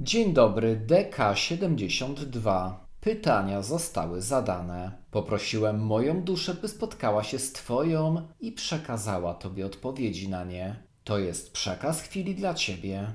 Dzień dobry, DK72. Pytania zostały zadane. Poprosiłem moją duszę, by spotkała się z Twoją i przekazała Tobie odpowiedzi na nie. To jest przekaz chwili dla Ciebie.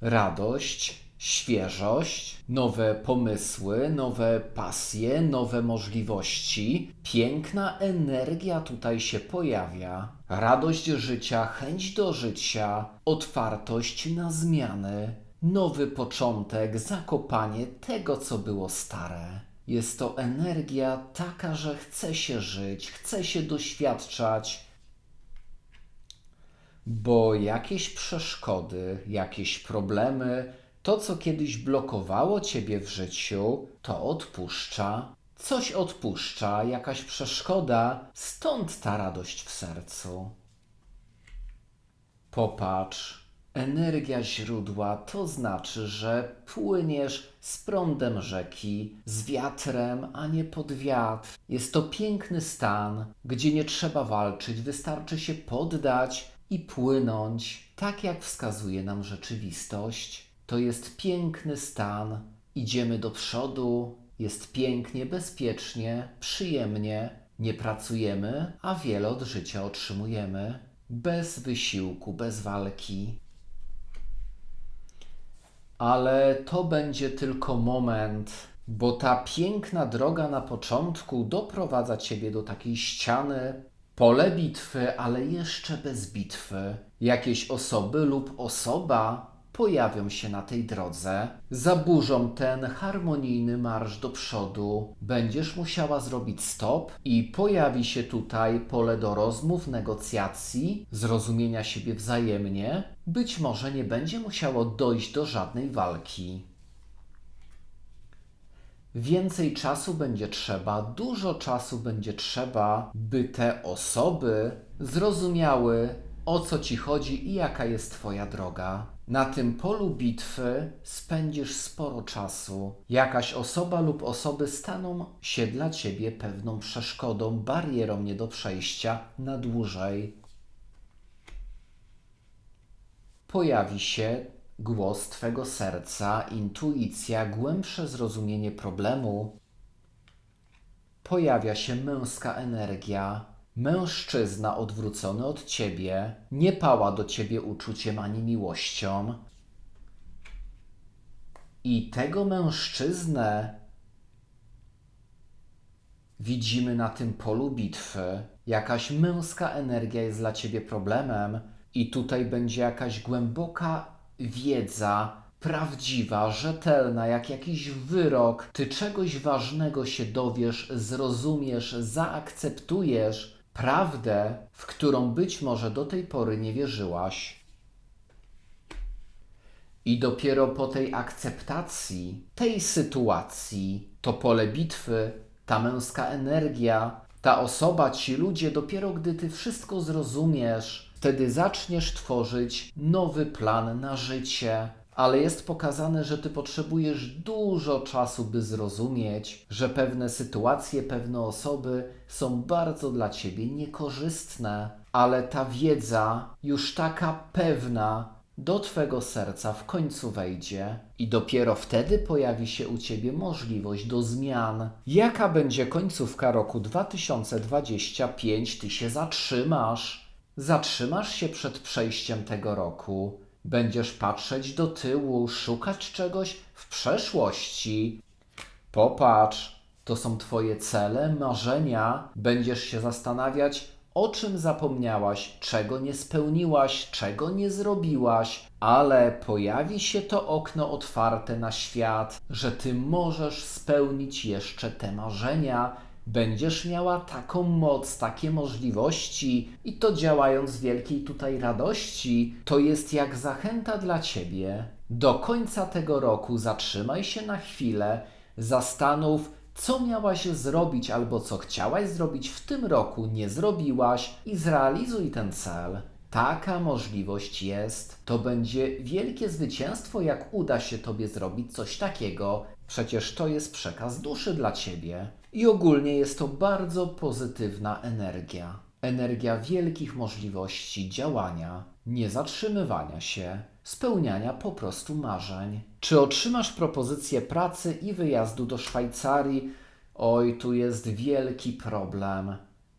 Radość, świeżość, nowe pomysły, nowe pasje, nowe możliwości. Piękna energia tutaj się pojawia. Radość życia, chęć do życia, otwartość na zmiany, nowy początek, zakopanie tego, co było stare. Jest to energia taka, że chce się żyć, chce się doświadczać, bo jakieś przeszkody, jakieś problemy, to co kiedyś blokowało ciebie w życiu, to odpuszcza. Coś odpuszcza, jakaś przeszkoda, stąd ta radość w sercu. Popatrz, energia źródła to znaczy, że płyniesz z prądem rzeki, z wiatrem, a nie pod wiatr. Jest to piękny stan, gdzie nie trzeba walczyć, wystarczy się poddać i płynąć, tak jak wskazuje nam rzeczywistość. To jest piękny stan. Idziemy do przodu, jest pięknie, bezpiecznie, przyjemnie. Nie pracujemy, a wiele od życia otrzymujemy. Bez wysiłku, bez walki. Ale to będzie tylko moment, bo ta piękna droga na początku doprowadza ciebie do takiej ściany, pole bitwy, ale jeszcze bez bitwy. Jakieś osoby lub osoba pojawią się na tej drodze, zaburzą ten harmonijny marsz do przodu. Będziesz musiała zrobić stop i pojawi się tutaj pole do rozmów, negocjacji, zrozumienia siebie wzajemnie. Być może nie będzie musiało dojść do żadnej walki. Więcej czasu będzie trzeba, dużo czasu będzie trzeba, by te osoby zrozumiały, o co ci chodzi i jaka jest Twoja droga. Na tym polu bitwy spędzisz sporo czasu. Jakaś osoba lub osoby staną się dla ciebie pewną przeszkodą, barierą nie do przejścia na dłużej. Pojawi się głos Twego serca, intuicja, głębsze zrozumienie problemu. Pojawia się męska energia. Mężczyzna odwrócony od ciebie nie pała do ciebie uczuciem ani miłością. I tego mężczyznę widzimy na tym polu bitwy. Jakaś męska energia jest dla ciebie problemem, i tutaj będzie jakaś głęboka wiedza, prawdziwa, rzetelna, jak jakiś wyrok. Ty czegoś ważnego się dowiesz, zrozumiesz, zaakceptujesz prawdę, w którą być może do tej pory nie wierzyłaś. I dopiero po tej akceptacji tej sytuacji, to pole bitwy, ta męska energia, ta osoba, ci ludzie, dopiero gdy ty wszystko zrozumiesz, wtedy zaczniesz tworzyć nowy plan na życie. Ale jest pokazane, że ty potrzebujesz dużo czasu, by zrozumieć, że pewne sytuacje, pewne osoby są bardzo dla ciebie niekorzystne, ale ta wiedza, już taka pewna, do Twego serca w końcu wejdzie i dopiero wtedy pojawi się u Ciebie możliwość do zmian. Jaka będzie końcówka roku 2025? Ty się zatrzymasz. Zatrzymasz się przed przejściem tego roku. Będziesz patrzeć do tyłu, szukać czegoś w przeszłości. Popatrz, to są Twoje cele, marzenia. Będziesz się zastanawiać, o czym zapomniałaś, czego nie spełniłaś, czego nie zrobiłaś, ale pojawi się to okno otwarte na świat, że ty możesz spełnić jeszcze te marzenia. Będziesz miała taką moc, takie możliwości, i to działając z wielkiej tutaj radości, to jest jak zachęta dla ciebie. Do końca tego roku zatrzymaj się na chwilę, zastanów, co miałaś zrobić albo co chciałaś zrobić w tym roku, nie zrobiłaś i zrealizuj ten cel. Taka możliwość jest. To będzie wielkie zwycięstwo, jak uda się Tobie zrobić coś takiego. Przecież to jest przekaz duszy dla Ciebie. I ogólnie jest to bardzo pozytywna energia. Energia wielkich możliwości działania, nie zatrzymywania się. spełniania po prostu marzeń. Czy otrzymasz propozycję pracy i wyjazdu do Szwajcarii? Oj, tu jest wielki problem.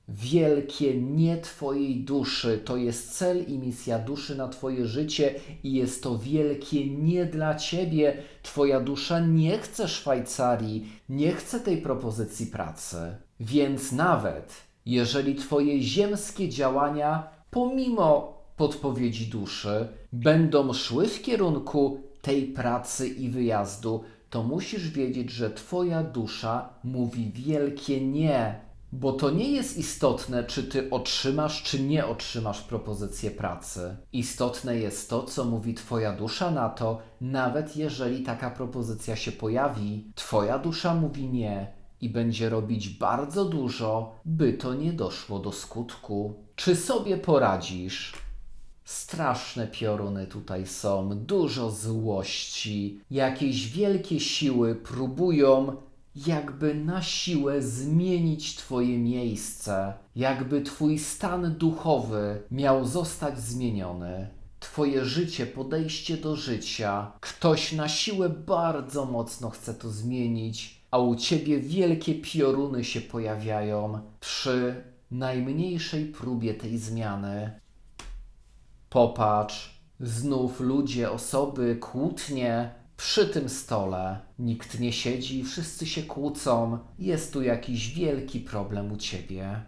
Wielkie nie Twojej duszy to jest cel i misja duszy na Twoje życie i jest to wielkie nie dla Ciebie. Twoja dusza nie chce Szwajcarii, nie chce tej propozycji pracy. Więc nawet jeżeli Twoje ziemskie działania, pomimo podpowiedzi duszy, będą szły w kierunku tej pracy i wyjazdu, to musisz wiedzieć, że Twoja dusza mówi wielkie nie. Bo to nie jest istotne, czy ty otrzymasz, czy nie otrzymasz propozycję pracy. Istotne jest to, co mówi Twoja dusza na to, nawet jeżeli taka propozycja się pojawi. Twoja dusza mówi nie i będzie robić bardzo dużo, by to nie doszło do skutku. Czy sobie poradzisz? Straszne pioruny tutaj są, dużo złości, jakieś wielkie siły próbują jakby na siłę zmienić Twoje miejsce, jakby Twój stan duchowy miał zostać zmieniony. Twoje życie, podejście do życia, ktoś na siłę bardzo mocno chce to zmienić, a u Ciebie wielkie pioruny się pojawiają przy najmniejszej próbie tej zmiany. Popatrz, znów ludzie, osoby, kłótnie przy tym stole. Nikt nie siedzi, wszyscy się kłócą. Jest tu jakiś wielki problem u ciebie.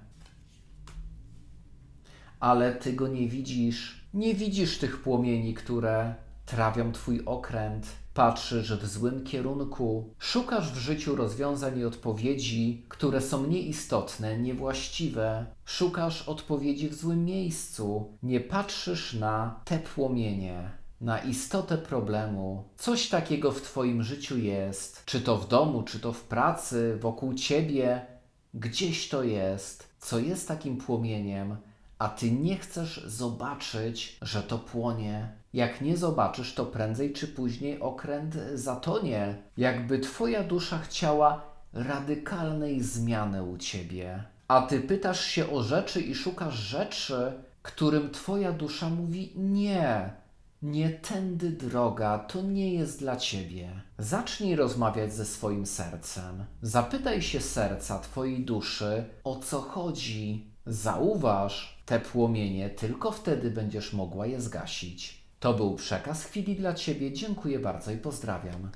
Ale ty go nie widzisz. Nie widzisz tych płomieni, które trawią twój okręt. Patrzysz w złym kierunku. Szukasz w życiu rozwiązań i odpowiedzi, które są nieistotne, niewłaściwe. Szukasz odpowiedzi w złym miejscu. Nie patrzysz na te płomienie na istotę problemu. Coś takiego w Twoim życiu jest, czy to w domu, czy to w pracy, wokół Ciebie, gdzieś to jest, co jest takim płomieniem, a Ty nie chcesz zobaczyć, że to płonie. Jak nie zobaczysz, to prędzej czy później okręt zatonie. Jakby Twoja dusza chciała radykalnej zmiany u Ciebie. A Ty pytasz się o rzeczy i szukasz rzeczy, którym Twoja dusza mówi nie. Nie tędy droga, to nie jest dla ciebie. Zacznij rozmawiać ze swoim sercem. Zapytaj się serca twojej duszy, o co chodzi. Zauważ te płomienie, tylko wtedy będziesz mogła je zgasić. To był przekaz chwili dla ciebie. Dziękuję bardzo i pozdrawiam.